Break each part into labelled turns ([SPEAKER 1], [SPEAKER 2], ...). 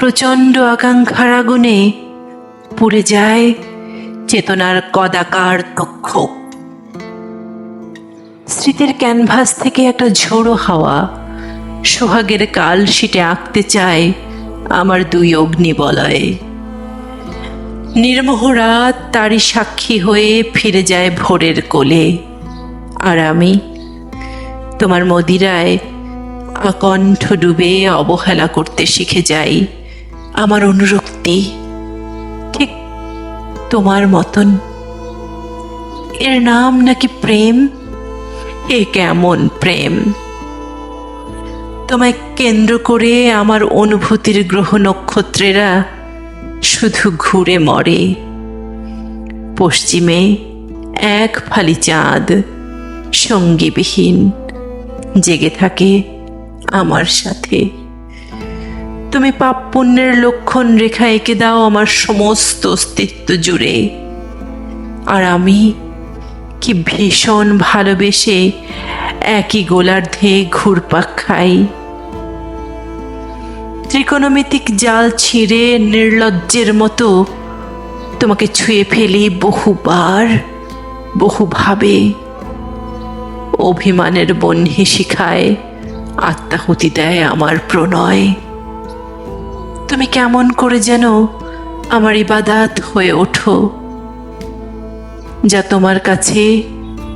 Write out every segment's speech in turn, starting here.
[SPEAKER 1] প্রচণ্ড আকাঙ্ক্ষার আগুনে পুড়ে যায় চেতনার কদাকার দক্ষ। স্মৃতির ক্যানভাস থেকে একটা ঝোড়ো হাওয়া সোহাগের কাল সিটে আঁকতে চায় আমার দুই অগ্নিবলয়ে। নির্মোহ রাত তারই সাক্ষী হয়ে ফিরে যায় ভোরের কোলে। আর আমি তোমার মদিরায় আকণ্ঠ ডুবে অবহেলা করতে শিখে যাই। আমার অনুরক্তি, ঠিক তোমার মতন। এর নাম নাকি প্রেম? এ কেমন প্রেম? তোমায় কেন্দ্র করে আমার অনুভূতির গ্রহ নক্ষত্রেরা শুধু ঘুরে মরে। পশ্চিমে এক ফালি চাঁদ, সঙ্গীবিহীন, জেগে থাকে আমার সাথে। তুমি পাপ পুণ্যের লক্ষণ রেখা এঁকে দাও আমার সমস্ত অস্তিত্ব জুড়ে। আর আমি কি ভীষণ ভালোবেসে একই গোলার্ধে ঘুরপাক খাই? ত্রিকোণমিতিক জাল ছিঁড়ে নির্লজ্জের মতো তোমাকে ছুঁয়ে ফেলি বহুবার, বহুভাবে। অভিমানের বহ্নি শিখায় আত্মাহুতি দেয় আমার প্রণয়। তুমি কেমন করে যেন আমার ইবাদাত হয়ে ওঠো যা তোমার কাছে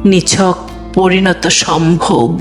[SPEAKER 1] নিছক পরিণত সম্ভোগ।